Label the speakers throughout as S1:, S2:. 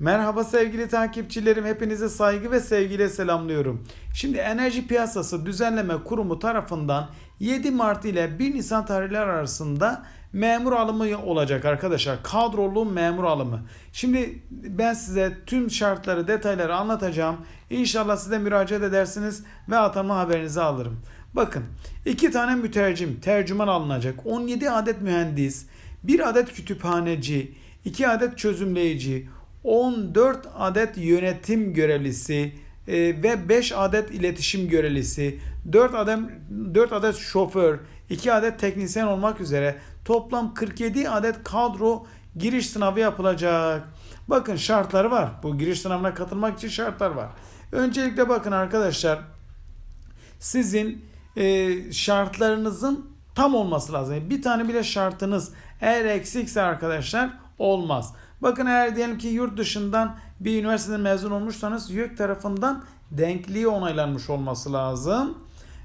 S1: Merhaba sevgili takipçilerim. Hepinizi saygı ve sevgiyle selamlıyorum. Şimdi Enerji Piyasası Düzenleme Kurumu tarafından 7 Mart ile 1 Nisan tarihleri arasında memur alımı olacak arkadaşlar. Kadrolu memur alımı. Şimdi ben size tüm şartları, detayları anlatacağım. İnşallah siz de müracaat edersiniz ve atanma haberinizi alırım. Bakın iki tane mütercim, tercüman alınacak. 17 adet mühendis, 1 adet kütüphaneci, 2 adet çözümleyici, 14 adet yönetim görevlisi e, ve 5 adet iletişim görevlisi, 4 adet 4 adet şoför, 2 adet teknisyen olmak üzere toplam 47 adet kadro giriş sınavı yapılacak. Bakın şartları var. Bu giriş sınavına katılmak için şartlar var. Öncelikle bakın arkadaşlar sizin e, şartlarınızın tam olması lazım. Bir tane bile şartınız eğer eksikse arkadaşlar olmaz. Bakın eğer diyelim ki yurt dışından bir üniversiteden mezun olmuşsanız YÖK tarafından denkliği onaylanmış olması lazım.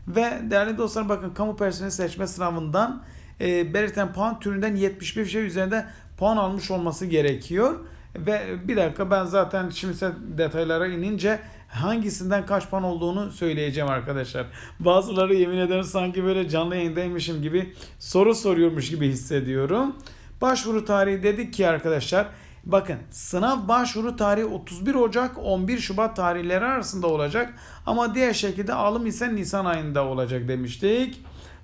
S1: Ve değerli dostlar bakın kamu personeli seçme sınavından e, belirten puan türünden 71 şey üzerinde puan almış olması gerekiyor. Ve bir dakika ben zaten şimdi detaylara inince hangisinden kaç puan olduğunu söyleyeceğim arkadaşlar. Bazıları yemin ederim sanki böyle canlı yayındaymışım gibi soru soruyormuş gibi hissediyorum. Başvuru tarihi dedik ki arkadaşlar bakın sınav başvuru tarihi 31 Ocak 11 Şubat tarihleri arasında olacak ama diğer şekilde alım ise Nisan ayında olacak demiştik.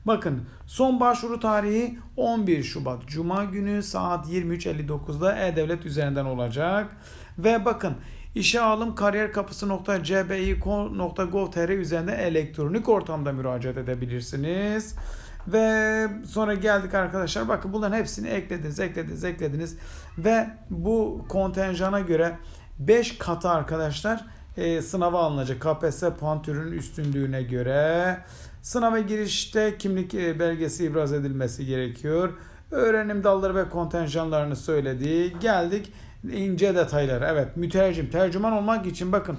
S1: Bakın son başvuru tarihi 11 Şubat Cuma günü saat 23.59'da E-Devlet üzerinden olacak. Ve bakın işe alım kariyer kapısı.cbi.gov.tr üzerinde elektronik ortamda müracaat edebilirsiniz. Ve sonra geldik arkadaşlar. Bakın bunların hepsini eklediniz, eklediniz, eklediniz. Ve bu kontenjana göre 5 katı arkadaşlar e, sınava alınacak. KPSS puan türünün üstünlüğüne göre. Sınava girişte kimlik e, belgesi ibraz edilmesi gerekiyor. Öğrenim dalları ve kontenjanlarını söyledi. Geldik ince detaylara. Evet mütercim, tercüman olmak için bakın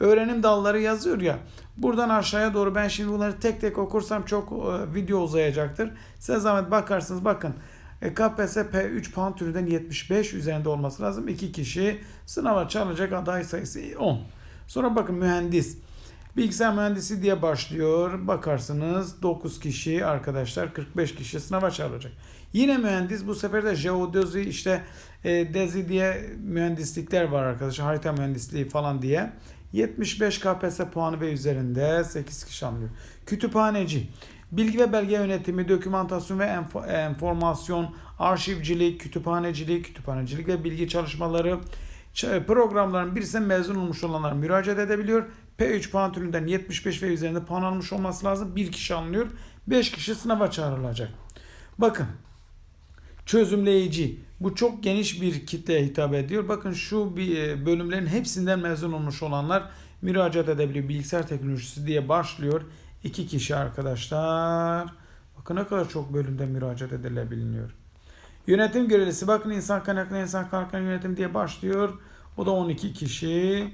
S1: öğrenim dalları yazıyor ya. Buradan aşağıya doğru ben şimdi bunları tek tek okursam çok e, video uzayacaktır. Size zahmet bakarsınız bakın. E, KPSS P3 puan türünden 75 üzerinde olması lazım. 2 kişi sınava çalacak aday sayısı 10. Sonra bakın mühendis. Bilgisayar mühendisi diye başlıyor. Bakarsınız 9 kişi arkadaşlar 45 kişi sınava çağrılacak. Yine mühendis bu sefer de jeodezi işte e, dezi diye mühendislikler var arkadaşlar. Harita mühendisliği falan diye. 75 KPSS puanı ve üzerinde 8 kişi alınıyor. Kütüphaneci. Bilgi ve belge yönetimi, dokümantasyon ve enfo- enformasyon, arşivcilik, kütüphanecilik, kütüphanecilik ve bilgi çalışmaları programların birisine mezun olmuş olanlar müracaat edebiliyor. P3 puan türünden 75 ve üzerinde puan almış olması lazım. Bir kişi alınıyor. 5 kişi sınava çağrılacak. Bakın çözümleyici. Bu çok geniş bir kitleye hitap ediyor. Bakın şu bir e, bölümlerin hepsinden mezun olmuş olanlar müracaat edebiliyor. Bilgisayar teknolojisi diye başlıyor. İki kişi arkadaşlar. Bakın ne kadar çok bölümde müracaat edilebiliyor. Yönetim görevlisi bakın insan kaynakları insan kaynakları yönetim diye başlıyor. O da 12 kişi.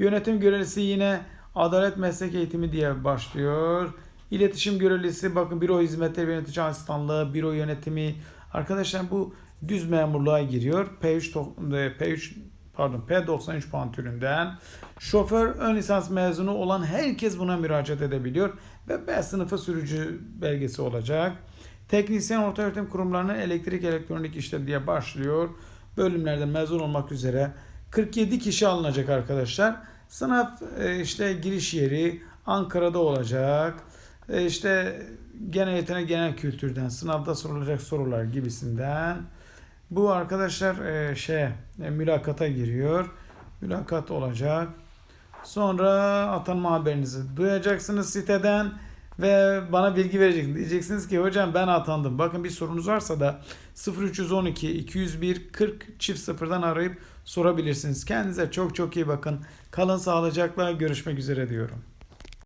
S1: Yönetim görevlisi yine adalet meslek eğitimi diye başlıyor. İletişim görevlisi bakın büro hizmetleri yönetici asistanlığı, büro yönetimi. Arkadaşlar bu düz memurluğa giriyor. P3 to- e, P3 pardon P93 puan türünden. Şoför ön lisans mezunu olan herkes buna müracaat edebiliyor ve B sınıfı sürücü belgesi olacak. Teknisyen orta öğretim kurumlarının elektrik elektronik işleri diye başlıyor. Bölümlerden mezun olmak üzere 47 kişi alınacak arkadaşlar. Sınav e, işte giriş yeri Ankara'da olacak. E, işte genel yetenek genel kültürden sınavda sorulacak sorular gibisinden. Bu arkadaşlar şey mülakata giriyor. Mülakat olacak. Sonra atanma haberinizi duyacaksınız siteden ve bana bilgi vereceksiniz. Diyeceksiniz ki hocam ben atandım. Bakın bir sorunuz varsa da 0312 201 40 çift sıfırdan arayıp sorabilirsiniz. Kendinize çok çok iyi bakın. Kalın sağlıcakla görüşmek üzere diyorum.